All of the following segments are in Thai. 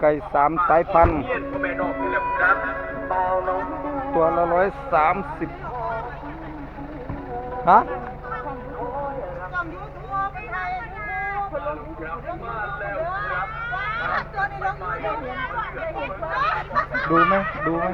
ไก่สามสายพันธุ์ตัวละร้อยสามสิบฮะดูไหมดูไหม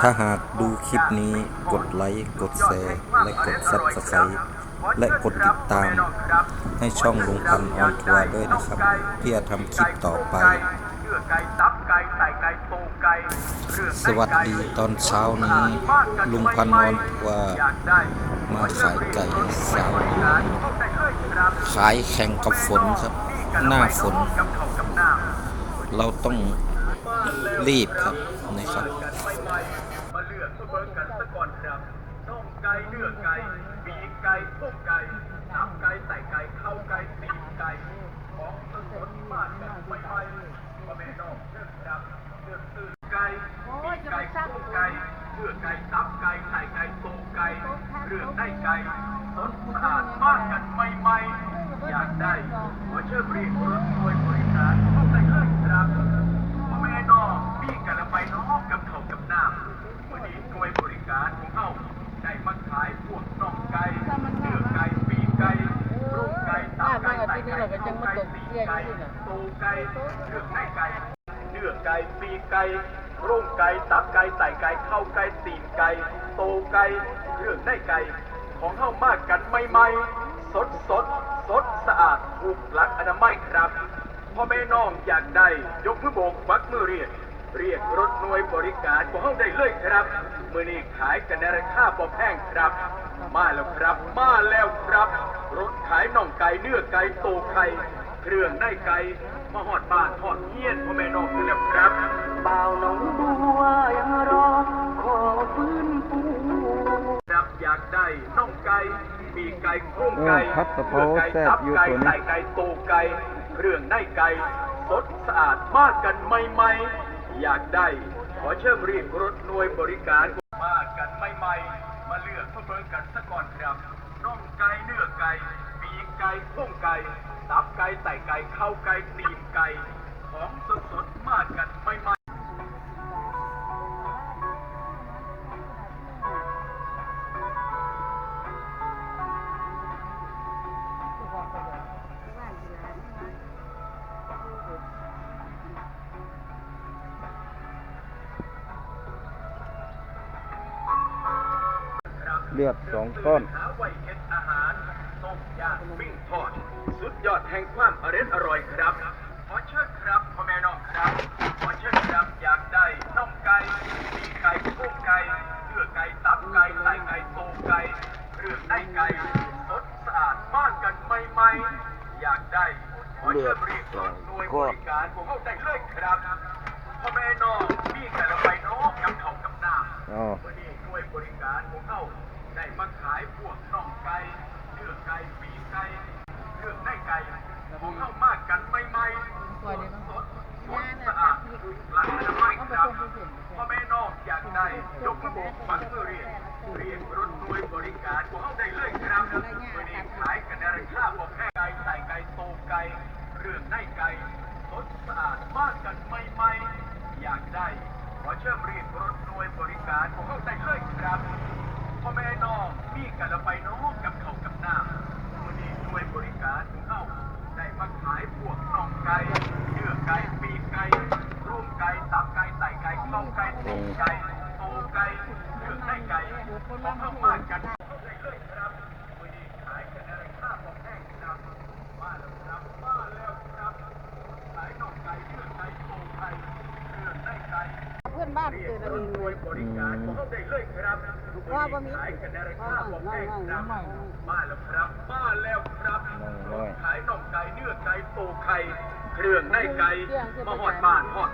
ถ้าหากดูคลิปนี้กดไลค์ กดแชร์ และกดซับสไครต์ และกดติดตามให้ช่องลุงพันออนทัวร์ด้วยนะครับเพื่อทำคลิปต่อไป สวัสดีตอนเช้านี้ลุงพันธ์ออนทัวร์อยามาขายไก่เช้านี้ขายแข่งกับฝนครับ หน้าฝน เราต้องรีบครับนะครับมาเลือกเบิ่งกันซะก่อนครับน่องไก่เนื้อไก่ ไก่พุกไก่น้ำไก่ใส่ไก่เข้าไก่ตีนไก่ของสนนบ้านกันไปใหม่พ่อแม่น้องเลือกดำเลือกตื่นไก่ปีกไก่พุกไก่เนื้อไก่ตับไก่ใส่ไก่โตไก่เรื่องได้ไก่สนสะอาดบ้านกันใหม่ๆอยากได้ขอเชิญเรียกรถโดยบริการเข้าได้เลยครับ พ่อแม่น้องมีกันละไปน้องกับเขาวกับน้ำวันนี้หน่วยบริการของเขาได้มาขายพวกน่องไก่เนื้อไก่ปีกไก่รูปไก่ตับไก่ไส่ไก่ข้าวไก่ตีนไก่ตู ไก่เนื้อไก่ไก่เนื้อไก่ปีไก่ร่มไก่ตับไก่ใส่ไก่เข้าไก่ตีนไก่โตไก่เรื่องได้ไก่ของเข้ามากกันใหม่ๆสดสดสดสะอาดถูกหลักอนามัยครับพ่อแม่น้องอยากได้ยกมือโบกวักมือเรียกเรียกรถหน่วยบริการของเขาได้เลยครับมือนี้ขายกันในราคาบ่แพงครับ มาแล้วครับ มาแล้วครับ รถขายน่องไก่เนื้อไก่โตไข่ เครื่องได้ไก่มาหอดบ้านหอดเฮียนพ่อแม่น้องกันแล้วครับบ่าวน้องบัวยังรอขอฟื้นฟูครับอยากได้น่องไก่ปีกไก่โครงไก่เออพัดกะเพราเนื้อไก่แซ่บตับอยู่ไก่ตัวนี้ใส่ไก่โตไก่เครื่องได้ไก่สดสะอาดมากกันใหม่ๆอยากได้ขอเชิญเรียกรถหน่วยบริการมากกันใหม่ๆมาเลือกเพื่อเบิ่งกันสักก่อนครับน่องไก่เนื้อไก่ปี กไก่โครงไก่ตับไก่ใส่ไก่เข้าไก่ตีนไก่ ของสดๆมากกันใหม่เลือดสองต้นหาไว้เฮ็ดอาหารต้ม ย่างปิ้งทอด สุดยอดแห่งความอร่อยอร่อยครับ ขอเชิญครับพ่อแม่น้องครับ ขอเชิญครับอยากได้น่องไก่มีไก่กุ้งไก่เนื้อไก่ตับไก่ไส้ไก่โตไก่เรื่องในไก่สดสะอาดมานกันใหม่ๆอยากได้ขอเชิญรียกรถหน่วยบริการของเขาได้เลยครับพ่อแม่น้องมีกันละไปน้องกับเขากับน้ำ อ๋อ วันนี้หน่วยบริการของเขาได้มาขายพวกน่องไก่เนื้อไก่ปีกไก่เครื่องในไก่ของเขามากกันใหม่ๆสดสดสดสะอาดหลังอนามัยครับพ่อแม่น้องอยากได้ยกมือโบกฝังมือเรียกเรียกรถหน่วยบริการของเขาได้เลยครับวันนี้ขายกันในราคาบอกแค่ไก่ใส่ไก่โตไก่ เครื่องในไก่สดสะอาดมากกันใหม่ๆ อยากได้ขอเชิญรียกรถหน่วยบริการของเขาได้เลยครับพ่อแม่น้องมีกันละไปน้องกับเขากับน้ำวันนี้หน่วยบริการของเขาได้มาขายพวกน่องไก่เนื้อไก่ปีกไก่ร่วมไก่ตับไก่ใส่ไก่เข้าไก่ตีนไก่โตไก่เนื้อไก่ไก่ของเขามากกันได้เลยครับวันนี้ขายกันในราคาบอกแพงครับมาแล้วครับมาแล้วครับขายน่องไก่เนื้อไก่โตไก่เนื้อไก่ไก่ เพื่อนบ้านเกิดอะไร หน่วยบริการของเขาได้เลยครับ ว่าบ่มีขายกันในราคาบอกแพงครับมาแล้วครับมาแล้วครับน้อยขายน่องไก่เนื้อไก่โตไข่เครื่องในไก่มาหอดบ้านหอด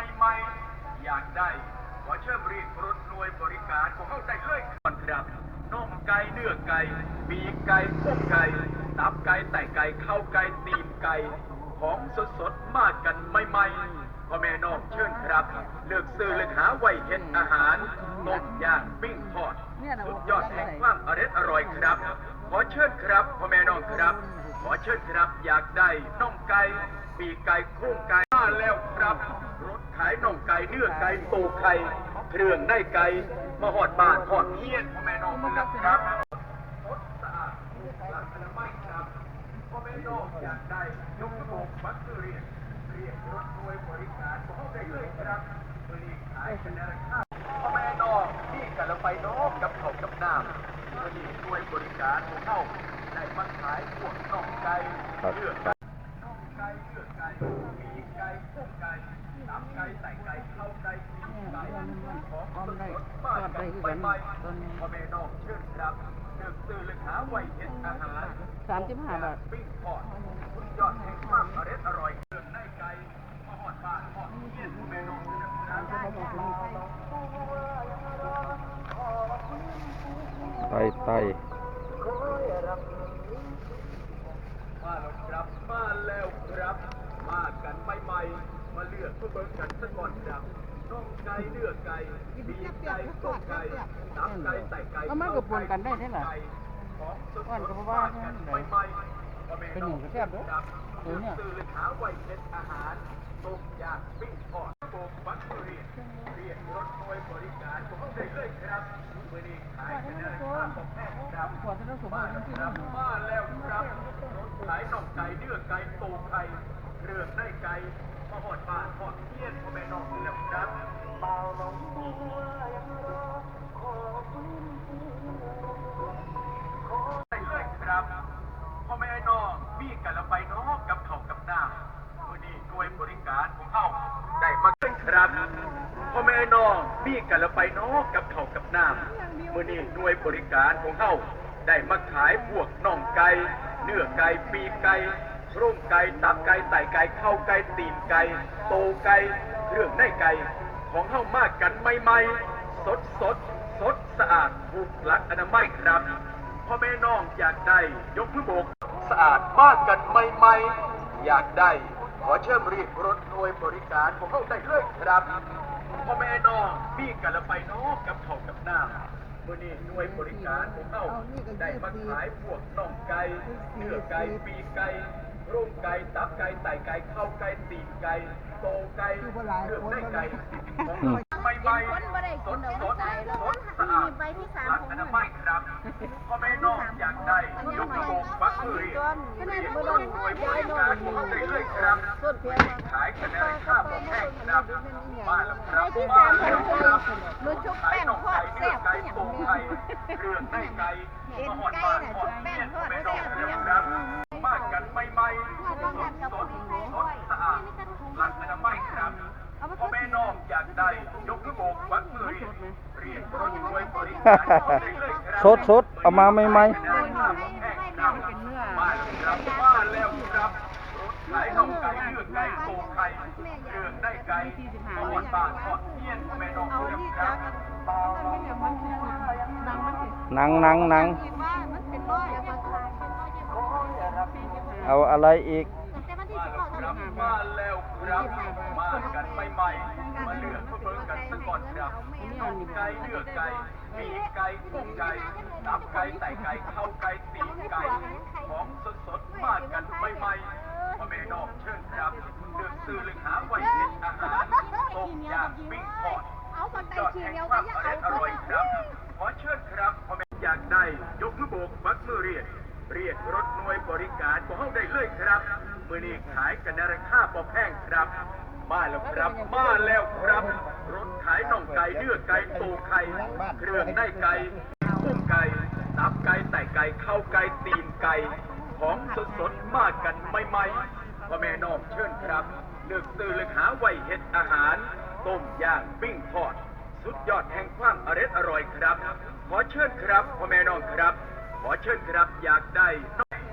กันไม่ไม่อยากได้ขอเชิญรีบรถหน่วยบริการของเขาได้เลยก่อนครับน่องไก่เนื้อไก่ปีกไก่ต้มไก่ตับไก่ไต่ไก่ข้าวไก่ตีนไก่ของสดสดๆมากันไม่ไม่พ่อแม่น้องเชิญครับ เลือกซื้อเลือกหาไว้เห็ดอาหารต้มย่างปิ้งทอดสุดยอดแห่งความอร่อยอร่อยครับ ขอเชิญครับพ่อแม่น้องครับ ขอเชิญครับอยากได้น่องไก่ปีกไก่โครงไก่มาแล้วครับายน่องไก่เนื้อไก่ตูไข่เครื่องในไก่มาหอดบานหอดเฮียนพ่อแม่น้องครับรถสะครับพ่อแม่น้องอยากได้ยกระบบบัตเรี่เรียกรถหน่วยบริการของได้เลยครับบริขายคะแนนค่าพ่อแม่น้องที่กันละไปน้องกับเขากับน้ำบริหน่วยบริการของเขาได้มาขายพวกน่องไก่เลือดไก่น่องไก่เลือดไก่ปีไก่ต้มไก่ตับไก่ ก่เข้าไก่ตีนไก่ของสดๆบ้านกันไปไปพ่อแม่น้องเชิญครับเลือกซื้อเลือกหาไว้เห็ดอาหารสามสิบห้าบาทไตไตมาแล้วครับมาแล้วครับ มากันใหม่ๆ มาเลือกเพื่อเบิ่งกันสักก่อนครับน่องไก่เลือกไก่ปีกไก่ต้มไก่ตับไก่ไต่ไก่เอามากับปนกันได้ได้เหรอของสดอ่อนก็บ่ๆว่ามากันใหม่ๆพ่อแม่เป็นหน้นึ่องงก็แซ่บเด้อครับเออเนี่ยซื้อหาไว้เป็นอาหารต้มยำปิ้งทอ ครับพ่อแม่น้องมีกันละไปน้องกับเขากับน้ำวันนี้หน่วยบริการของเขาได้มาขึ้นครับพ่อแม่น้องมีกันละไปน้องกับเขากับน้ำวันนี้หน่วยบริการของเขาได้มาขายพวกน่องไก่เนื้อไก่ปีกไก่ร่มไก่ตับไก่ไต่ไก่เข้าไก่ตีนไก่โตไก่เรื่องในไก่ของเข้ามากกันไม่ไม่สดสดสดสะอาดถูกหลักอนามัยครับ พ่อแม่น้องอยากได้ ยกมือโบกสะอาดมากกันไม่ไม่อยากได้ ขอเชิญรีบรถหน่วยบริการของเขาได้เลยครับพ่อแม่น้องมีกันละไปน้องกับเขากับน้ำมื่อนี้หน่วยบริการของเขาได้มาขายพวกน่องไก่เนื้อไก่ปีกไก่ร่มไก่ตับไก่ไต่ไก่เข้าไก่ตีนไก่โตไก่เครื่องในไก่ของเขาไม่ไม่สดสดสดสะอาด ใบที่สามหลักของอมันามัยครับพ่อแม่น้องอยากได้ยกกระโปรงฟักเลยก็น่าจะรบ่ถหน่วยบริการของเขาได้เลยครับส่วนเพียงขายคะแนนค่าบแห้งครับมาแล้วครับที่มาสามขแล้อวงครับรถชุบแป้งน่องทอไก่ดแซ่อบไก่ที่อย่างนี้ไข่เครื่องไก่มาหอดบานหอดเมียนพ่อแม่น้องแล้ สดสดเอามาไม่ไหมหนังหนังหนังเอาอะไรอีก มาแล้วครับมากันใหม่ๆมาเลือกเพิ่งกันสักก่อนครับน่องไก่เลือดไก่ปีไก่ต้มไก่ตับไก่ไต่ไก่เข้าไก่ตีไก่ของสดๆมากันใหม่ๆพ่อแม่น้องเชิญครับเลือกซื้อเลือกหาไว้เป็นอาหารต้มยำปิ้งทอดเอดยอดแห่งความอร่อยอร่อยครับขอเชิญครับพ่อแม่อยากได้ได้ยกมือโบกบักมือเรียกเรียกรถหน่วยบริการของเฮาได้เลยครับ มือนี้ขายกันในราคาพอแพงครับ มาแล้วครับมาแล้วครับ รถขายน่องไก่เนื้อไก่ตูไข่เครื่องได้ไก่พุ่มไก่ตับไก่ไต่ไก่เข้าไก่ตีนไก่ ของสดสดๆมากันใหม่ๆพ่อแม่น้องเชิญครับ เลือกตื่นเลือกหาไว้เห็ดอาหาร ต้มย่างปิ้งทอด สุดยอดแห่งความอร่อยอร่อยครับ ขอเชิญครับพ่อแม่น้องครับ ขอเชิญครับอยากได้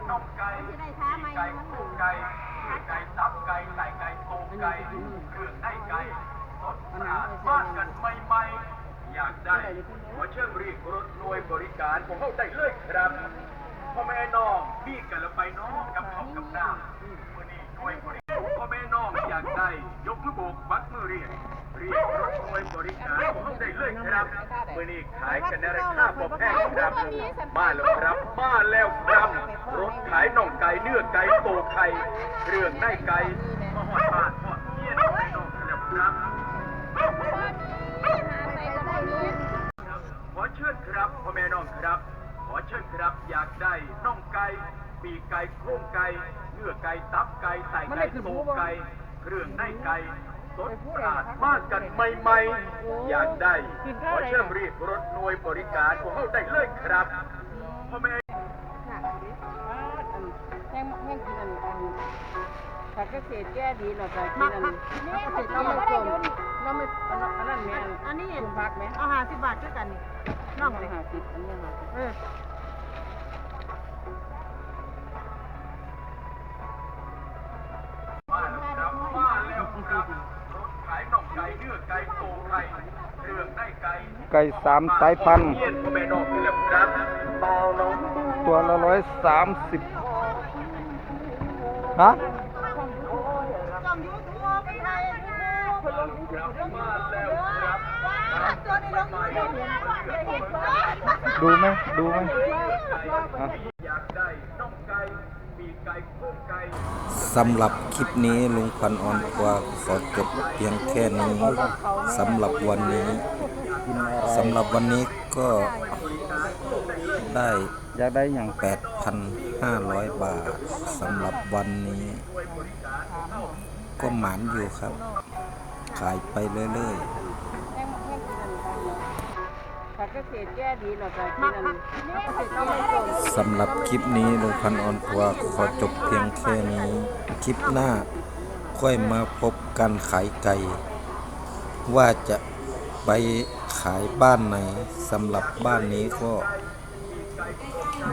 น่องไก่ ไก่คู่ไก่ไก่ตับไก่ไก่ไก่ตูไก่เครื่องในไก่สดสะอาดบ้านกันใหม่ๆอยากได้ขอเชิญรีบรถหน่วยบริการของเขาได้เลยครับพ่อแม่น้องพี่กันละไปน้องกับเขากับน้ำวันนี้หน่วยบริการพ่อแม่น้องอยากได้ยกมือโบกบักมือเรียกเรียกรถหน่วยบริการของเขาได้เลยครับมื่อนี้ขายกันในราคาพอแพงครับมาแล้วครับมาแล้วครับ เนื้อไก่โตไข่เครื่องได้ไก่มาหอดบาทหอดเยี่ยนไปน้องแล้วครับขอเชิญครับพ่อแม่น้องครับ ขอเชิญครับอยากได้น่องไก่ปีกไก่โครงไก่เนื้อไก่ตับไก่ไส่ไก่โตไก่เครื่องในไก่สดสะอาดมากกันใหม่ๆ อยากได้ ขอเชิญรีบรถหน่วยบริการของเขาได้เลยครับพ่อแม่ ผักเกษตรแก้ดีเราไปกินอันเกษตรเราไม่ต้นเราไม่อันนั้นแม่อันนี้คุณพักไหมเอาหาสิบบาทด้วยกันนี่น้องเลยหาสิบอันนี้มาเออมาแล้วครับมาแล้วครับรถขายน่องไก่เนื้อไก่โตไข่เครื่องได้ไก่ไก่สามสายพันธุ์เยี่ยนพ่อแม่น้องนี่แหละครับเบาน้องตัวละร้อยสามสิบฮะ จอมยูทูบไปไทยคนลงยูทูบลงยูทูบเดูไหมดูไหมสำหรับคลิปนี้ลุงพันออนทัวร์ขอจบเพียงแค่นี้สำหรับวันนี้สำหรับวันนี้ก็ได้อยากได้อย่าง8,500 บาทสำหรับวันนี้ ก็หมานอยู่ครับ ขายไปเรื่อยๆสำหรับคลิปนี้ลุงพันออนทัวร์ขอจบเพียงแค่นี้ คลิปหน้าค่อยมาพบกันขายไก่ ว่าจะไปขายบ้านไหนสำหรับบ้านนี้ก็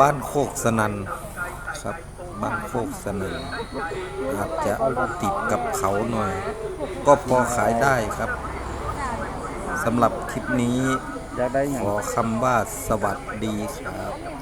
บ้านโคกสนัน บ้านโคกสนันอาจจะติดกับเขาหน่อย ก็พอขายได้ครับสำหรับคลิปนี้ขอคำว่าสวัสดีครับ